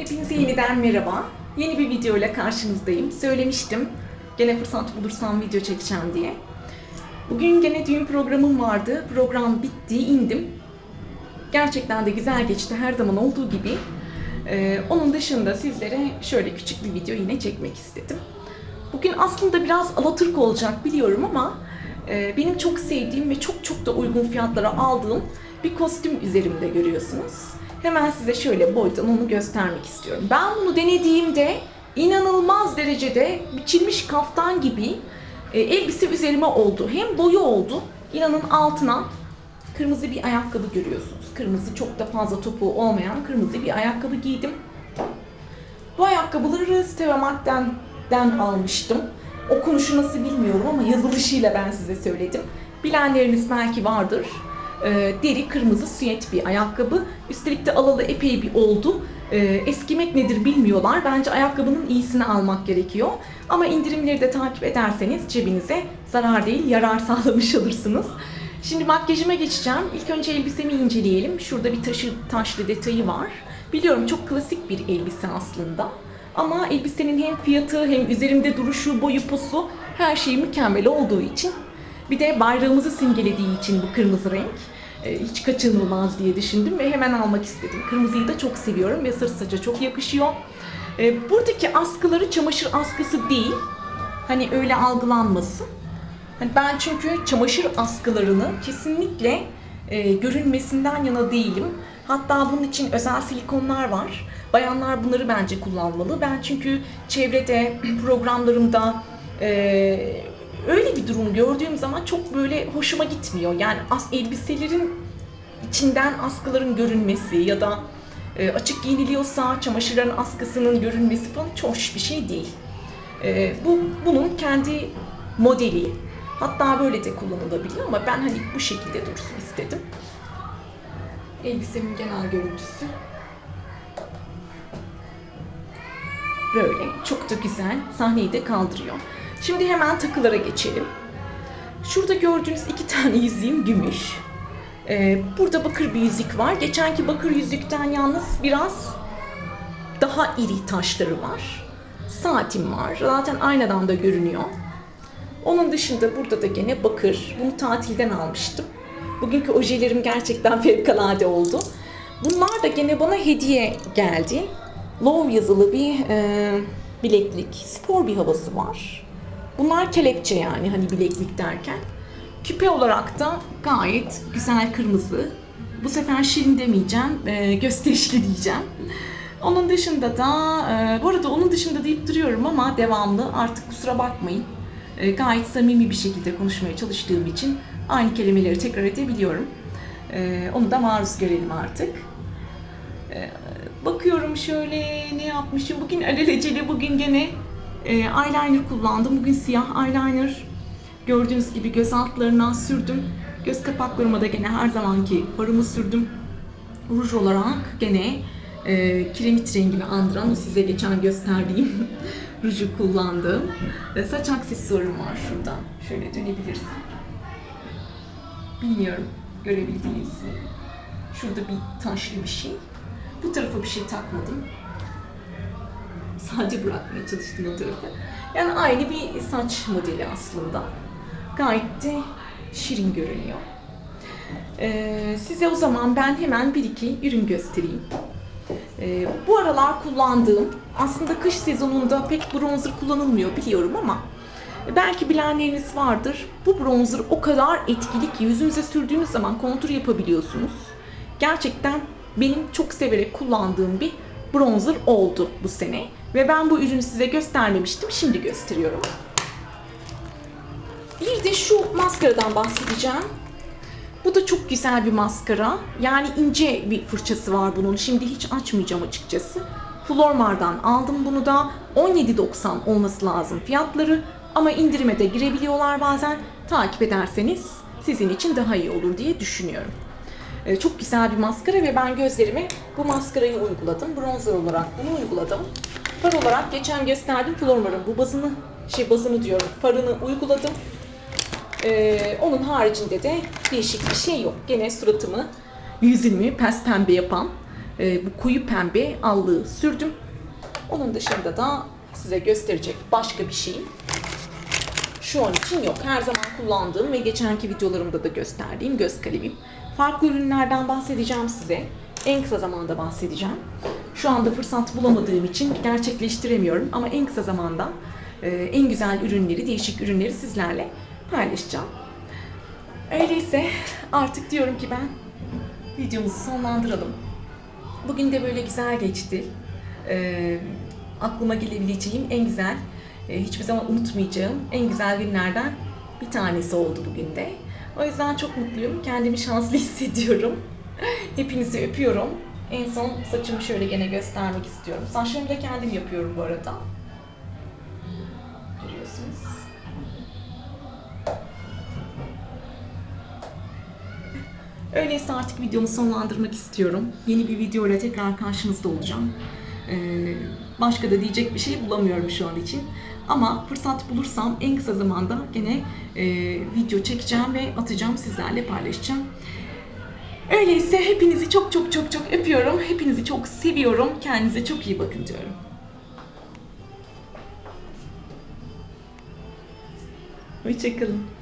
Hepinize yeniden merhaba. Yeni bir video ile karşınızdayım. Söylemiştim. Gene fırsat bulursam video çekeceğim diye. Bugün gene düğün programım vardı. Program bitti, indim. Gerçekten de güzel geçti her zaman olduğu gibi. Ee, onun dışında sizlere şöyle küçük bir video yine çekmek istedim. Bugün aslında biraz Alaturk olacak biliyorum ama e, benim çok sevdiğim ve çok çok da uygun fiyatlara aldığım bir kostüm üzerimde görüyorsunuz. Hemen size şöyle boydan onu göstermek istiyorum. Ben bunu denediğimde inanılmaz derecede biçilmiş kaftan gibi e, elbise üzerime oldu. Hem boyu oldu. İnanın altına kırmızı bir ayakkabı görüyorsunuz. Kırmızı çok da fazla topuğu olmayan kırmızı bir ayakkabı giydim. Bu ayakkabıları Stevamart'ten den almıştım. Okunuşu nasıl bilmiyorum ama yazılışıyla ben size söyledim. Bilenleriniz belki vardır. Ee, deri kırmızı süet bir ayakkabı. Üstelik de alalı epey bir oldu. Ee, eskimek nedir bilmiyorlar. Bence ayakkabının iyisini almak gerekiyor. Ama indirimleri de takip ederseniz cebinize zarar değil yarar sağlamış olursunuz. Şimdi makyajıma geçeceğim. İlk önce elbisemi inceleyelim. Şurada bir taşı taşlı detayı var. Biliyorum çok klasik bir elbise aslında. Ama elbisenin hem fiyatı hem üzerimde duruşu, boyu, posu her şeyi mükemmel olduğu için bir de bayrağımızı simgelediği için bu kırmızı renk e, hiç kaçınılmaz diye düşündüm ve hemen almak istedim. Kırmızıyı da çok seviyorum ve sırt saça çok yakışıyor. E, Buradaki askıları çamaşır askısı değil. Hani öyle algılanmasın. Hani ben çünkü çamaşır askılarını kesinlikle e, görünmesinden yana değilim. Hatta bunun için özel silikonlar var. Bayanlar bunları bence kullanmalı. Ben çünkü çevrede, programlarımda öyle bir durum gördüğüm zaman çok böyle hoşuma gitmiyor. Yani as elbiselerin içinden askıların görünmesi ya da e, açık giyiniliyorsa çamaşırların askısının görünmesi falan hiç hoş bir şey değil. E, bu bunun kendi modeli. Hatta böyle de kullanılabiliyor ama ben hani bu şekilde dursun istedim. Elbisemin genel görüntüsü. Böyle çok da güzel sahneyi de kaldırıyor. Şimdi hemen takılara geçelim. Şurada gördüğünüz iki tane yüzüğüm gümüş. Ee, burada bakır bir yüzük var. Geçenki bakır yüzükten yalnız biraz daha iri taşları var. Saatim var. Zaten aynadan da görünüyor. Onun dışında burada da gene bakır. Bunu tatilden almıştım. Bugünkü ojelerim gerçekten fevkalade oldu. Bunlar da gene bana hediye geldi. Love yazılı bir e, bileklik. Spor bir havası var. Bunlar kelepçe yani hani bileklik derken. Küpe olarak da gayet güzel kırmızı. Bu sefer şirin demeyeceğim, e, gösterişli diyeceğim. Onun dışında da, e, bu arada onun dışında deyip duruyorum ama devamlı artık kusura bakmayın. E, gayet samimi bir şekilde konuşmaya çalıştığım için aynı kelimeleri tekrar edebiliyorum. E, onu da maruz görelim artık. E, bakıyorum şöyle ne yapmışım. Bugün alelacele bugün gene e, eyeliner kullandım. Bugün siyah eyeliner gördüğünüz gibi göz altlarına sürdüm. Göz kapaklarıma da gene her zamanki farımı sürdüm. Ruj olarak gene e, kiremit rengini andıran o size geçen gösterdiğim ruju kullandım. E, saç aksesuarım var şurada. Şöyle dönebilirsin. Bilmiyorum görebildiniz mi? Şurada bir taşlı bir şey. Bu tarafa bir şey takmadım. Sadece bırakmaya çalıştım o tarafı. Yani aynı bir saç modeli aslında. Gayet de şirin görünüyor. Ee, size o zaman ben hemen bir iki ürün göstereyim. Ee, bu aralar kullandığım, aslında kış sezonunda pek bronzer kullanılmıyor biliyorum ama belki bilenleriniz vardır. Bu bronzer o kadar etkili ki yüzünüze sürdüğünüz zaman kontur yapabiliyorsunuz. Gerçekten benim çok severek kullandığım bir bronzer oldu bu sene. Ve ben bu ürünü size göstermemiştim. Şimdi gösteriyorum. Bir de şu maskaradan bahsedeceğim. Bu da çok güzel bir maskara. Yani ince bir fırçası var bunun. Şimdi hiç açmayacağım açıkçası. Flormar'dan aldım bunu da. 17.90 olması lazım fiyatları. Ama indirime de girebiliyorlar bazen. Takip ederseniz sizin için daha iyi olur diye düşünüyorum. Ee, çok güzel bir maskara ve ben gözlerime bu maskarayı uyguladım. Bronzer olarak bunu uyguladım. Far olarak geçen gösterdim Flormar'ın bu bazını, şey bazını diyorum, farını uyguladım. Ee, onun haricinde de değişik bir şey yok. Gene suratımı, yüzümü pes pembe yapan e, bu koyu pembe allığı sürdüm. Onun dışında da size gösterecek başka bir şeyim şu an için yok. Her zaman kullandığım ve geçenki videolarımda da gösterdiğim göz kalemim. Farklı ürünlerden bahsedeceğim size. En kısa zamanda bahsedeceğim. Şu anda fırsat bulamadığım için gerçekleştiremiyorum ama en kısa zamanda e, en güzel ürünleri, değişik ürünleri sizlerle paylaşacağım. Öyleyse artık diyorum ki ben videomuzu sonlandıralım. Bugün de böyle güzel geçti. Ee, aklıma gelebileceğim en güzel, e, hiçbir zaman unutmayacağım en güzel günlerden bir tanesi oldu bugün de. O yüzden çok mutluyum. Kendimi şanslı hissediyorum. Hepinizi öpüyorum. En son saçımı şöyle gene göstermek istiyorum. Saçlarımı da kendim yapıyorum bu arada. Görüyorsunuz. Öyleyse artık videomu sonlandırmak istiyorum. Yeni bir video ile tekrar karşınızda olacağım. Ee, başka da diyecek bir şey bulamıyorum şu an için. Ama fırsat bulursam en kısa zamanda gene e, video çekeceğim ve atacağım sizlerle paylaşacağım. Öyleyse hepinizi çok çok çok çok öpüyorum. Hepinizi çok seviyorum. Kendinize çok iyi bakın diyorum. Hoşçakalın.